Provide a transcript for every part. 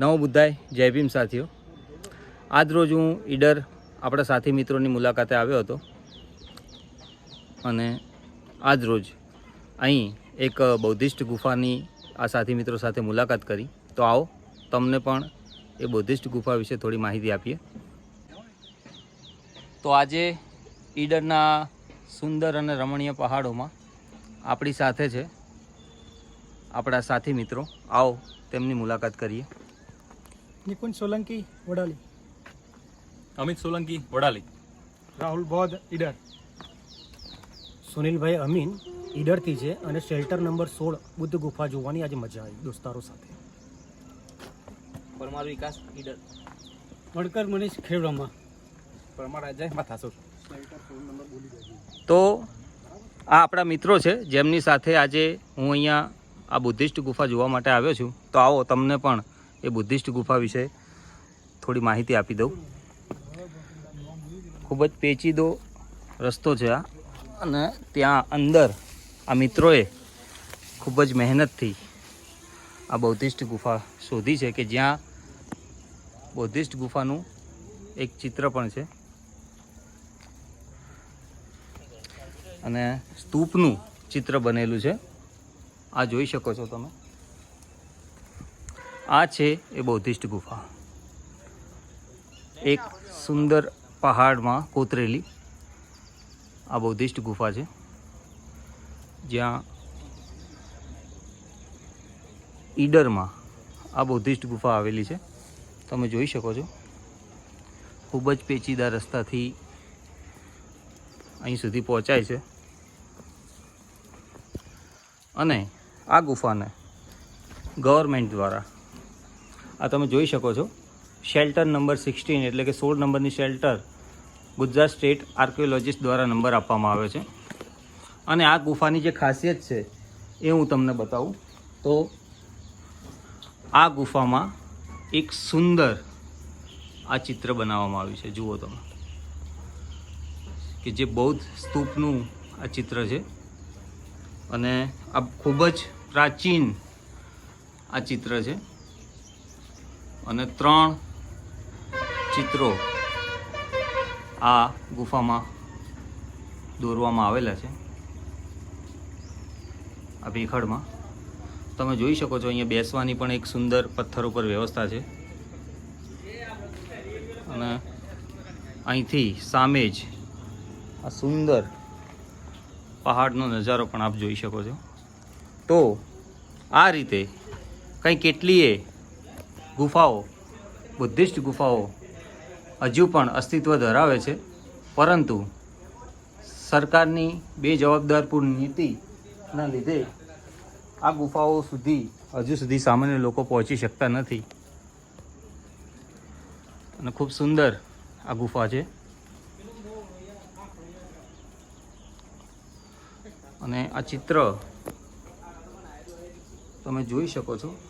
નવો બુદ્ધાય, જય ભીમ સાથીઓ. આજ રોજ હું ઈડર આપણા સાથી મિત્રોની મુલાકાતે આવ્યો હતો. અને આજ રોજ અહીં એક બૌદ્ધિસ્ટ ગુફાની આ સાથી મિત્રો સાથે મુલાકાત કરી. તો આવો, તમને પણ એ બૌદ્ધિસ્ટ ગુફા વિશે થોડી માહિતી આપીએ. તો આજે ઈડરના સુંદર અને રમણીય પહાડોમાં આપણી સાથે છે આપણા સાથી મિત્રો. આવો, તેમની મુલાકાત કરીએ. નિકુંજ સોલંકી વડાલી. અમિત સોલંકી વડાલી. રાહુલ બોધ ઈડર. સુનિલભાઈ અમીન ઈડરથી છે અને શેલ્ટર નંબર સોળ બુદ્ધ ગુફા જોવાની આજે મજા આવી દોસ્તારો સાથે. પરમાર વિકાસ ઈડર. વડકર મનીષ ખેડબ્રહ્મા પરમાર અજય માથાસુર તો આ આપણા મિત્રો છે જેમની સાથે આજે હું અહીંયા આ બુદ્ધિસ્ટ ગુફા જોવા માટે આવ્યો છું. તો આવો તમને પણ એ બુદ્ધિસ્ટ ગુફા વિશે થોડી માહિતી આપી દઉં. ખૂબ જ પેચીદો રસ્તો છે આ. અને ત્યાં અંદર આ મિત્રોએ ખૂબ જ મહેનતથી આ બૌદ્ધિસ્ટ ગુફા શોધી છે કે જ્યાં બૌદ્ધિસ્ટ ગુફાનું એક ચિત્ર પણ છે. અને સ્તૂપનું ચિત્ર બનેલું છે. આ જોઈ શકો છો તમે. આ છે એ બૌદ્ધિસ્ટ ગુફા. એક સુંદર પહાડમાં કોતરેલી આ બૌદ્ધિસ્ટ ગુફા છે. જ્યાં ઈડરમાં આ બૌદ્ધિસ્ટ ગુફા આવેલી છે. તમે જોઈ શકો છો. ખૂબ જ પેચીદા રસ્તાથી અહીં સુધી પહોંચાય છે. અને આ ગુફાને ગવર્મેન્ટ દ્વારા આ તમે જોઈ શકો છો. શેલ્ટર નંબર સિક્સટીન એટલે કે સોળ નંબરની શેલ્ટર ગુજરાત સ્ટેટ આર્કિયોલોજીસ્ટ દ્વારા નંબર આપવામાં આવ્યો છે. અને આ ગુફાની જે ખાસિયત છે એ હું તમને બતાવું. તો આ ગુફામાં એક સુંદર આ ચિત્ર બનાવવામાં આવ્યું છે. જુઓ તમે. કે જે બૌદ્ધ સ્તૂપનું આ ચિત્ર છે. અને આ ખૂબ જ પ્રાચીન આ ચિત્ર છે. અને ત્રણ ચિત્રો આ ગુફામાં દોરવામાં આવેલા છે. આ ભેખડમાં. તમે જોઈ શકો છો, અહીંયા બેસવાની પણ એક સુંદર પથ્થર ઉપર વ્યવસ્થા છે. અને અહીંથી સામે જ આ સુંદર પહાડનો નજારો પણ આપ જોઈ શકો છો. તો આ રીતે કંઈ કેટલીય ગુફાઓ, બુદ્ધિસ્ટ ગુફાઓ હજુ પણ અસ્તિત્વ ધરાવે છે. પરંતુ સરકારની બે જવાબદારપૂર્ણ નીતિના લીધે આ ગુફાઓ સુધી, હજુ સુધી સામાન્ય લોકો પહોંચી શકતા નથી. અને ખૂબ સુંદર આ ગુફા છે. અને આ ચિત્ર તમે જોઈ શકો છો.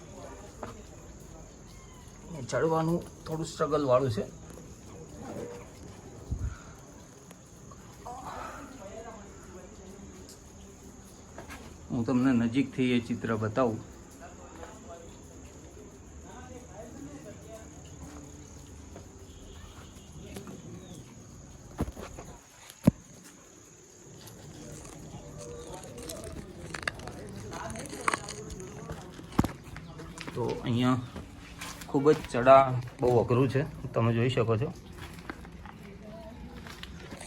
ચડવાનું થોડું સ્ટ્રગલ વાળું છે. હું તમને નજીકથી એ ચિત્ર બતાવું. તો અહીંયા ખૂબ જ ચડા, બહુ અઘરું છે. તમે જોઈ શકો છો.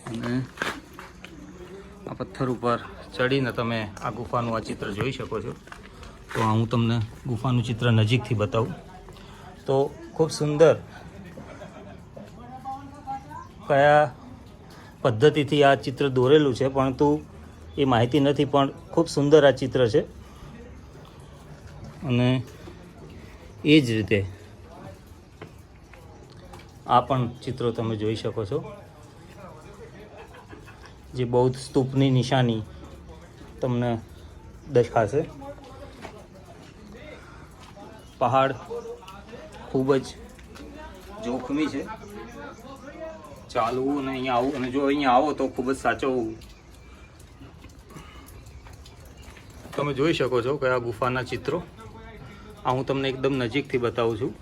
અને આ પથ્થર ઉપર ચડીને તમે આ ગુફાનું આ ચિત્ર જોઈ શકો છો. તો આ હું તમને ગુફાનું ચિત્ર નજીકથી બતાવું. તો ખૂબ સુંદર કયા પદ્ધતિથી આ ચિત્ર દોરેલું છે, પરંતુ એ માહિતી નથી, પણ ખૂબ સુંદર આ ચિત્ર છે. અને એ જ રીતે આ પણ ચિત્રો તમે જોઈ શકો છો. જે બૌદ્ધ સ્તૂપની નિશાની તમને દેખાશે. પહાડ ખૂબ જ જોખમી છે. ચાલવું અને અહીંયા આવું, અને જો અહીંયા આવો તો ખૂબ જ સાચવવું તમે જોઈ શકો છો કે આ ગુફાના ચિત્રો. આ હું તમને એકદમ નજીકથી બતાવું છું.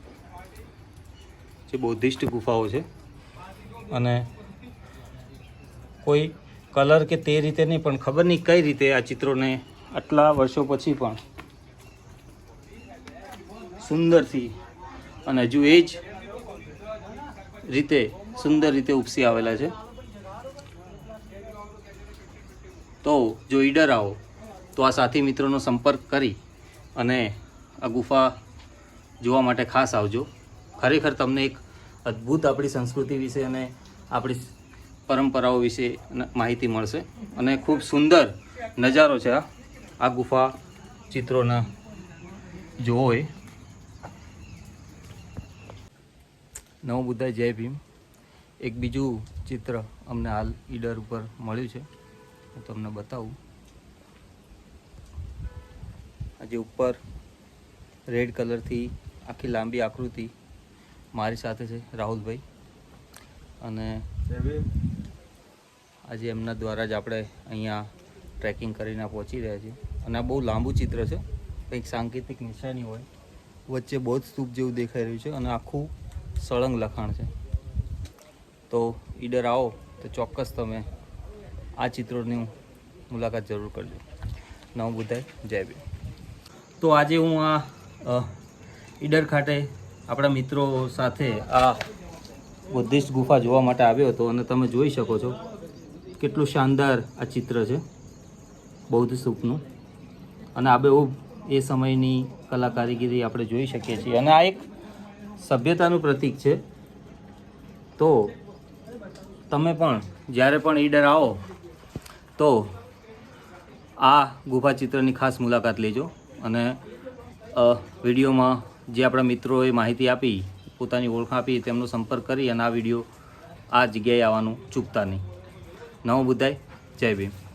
જે બૌદ્ધિસ્ટ ગુફાઓ છે. અને કોઈ કલર કે તે રીતે નહીં, પણ ખબર નહીં કઈ રીતે આ ચિત્રોને આટલા વર્ષો પછી પણ સુંદરથી અને હજુ એ જ રીતે સુંદર રીતે ઉપસી આવેલા છે. તો જો ઈડર આવો, તો આ સાથી મિત્રોનો સંપર્ક કરી અને આ ગુફા જોવા માટે ખાસ આવજો. ખરેખર તમને એક અદ્ભુત આપણી સંસ્કૃતિ વિશે અને આપણી પરંપરાઓ વિશે માહિતી મળશે. અને ખૂબ સુંદર નજારો છે આ. આ ગુફા ચિત્રોના. જોવો એ. નવ બુદ્ધા જય ભીમ. એક બીજું ચિત્ર અમને હાલ ઈડર ઉપર મળ્યું છે. હું તમને બતાવું. આજે ઉપર રેડ કલરથી આખી લાંબી આકૃતિ મારી સાથે છે રાહુલભાઈ. અને આજે એમના દ્વારા જ આપણે અહીંયા ટ્રેકિંગ કરીને પહોંચી રહ્યા છીએ. અને આ બહુ લાંબુ ચિત્ર છે. કંઈક સાંકેતિક નિશાની હોય. વચ્ચે બૌદ્ધ સ્તૂપ જેવું દેખાઈ રહ્યું છે અને આખું સળંગ લખાણ છે. તો ઈડર આવો તો ચોક્કસ તમે આ ચિત્રોની મુલાકાત જરૂર કરજો. નવ બુદ્ધાય જય બી તો આજે હું આ ઈડર ખાતે આપણા મિત્રો સાથે આ બુદ્ધિસ્ટ ગુફા જોવા માટે આવ્યો હતો અને તમે જોઈ શકો છો કેટલું શાનદાર આ ચિત્ર છે, બૌદ્ધ સૂપનું. અને આ બહુ એ સમયની કલા કારીગીરી આપણે જોઈ શકીએ છીએ. અને આ એક સભ્યતાનું પ્રતીક છે. તો તમે પણ, જ્યારે પણ ઈડર આવો, તો આ ગુફા ચિત્રની ખાસ મુલાકાત લેજો. અને વિડીયોમાં જે આપણા મિત્રોએ માહિતી આપી, પોતાની ઓળખ આપી, તેમનો સંપર્ક કરી અને આ વીડિયો આ જગ્યાએ આવવાનું ચૂકતા નહીં. નવો બુદ્ધાય, જય ભીમ.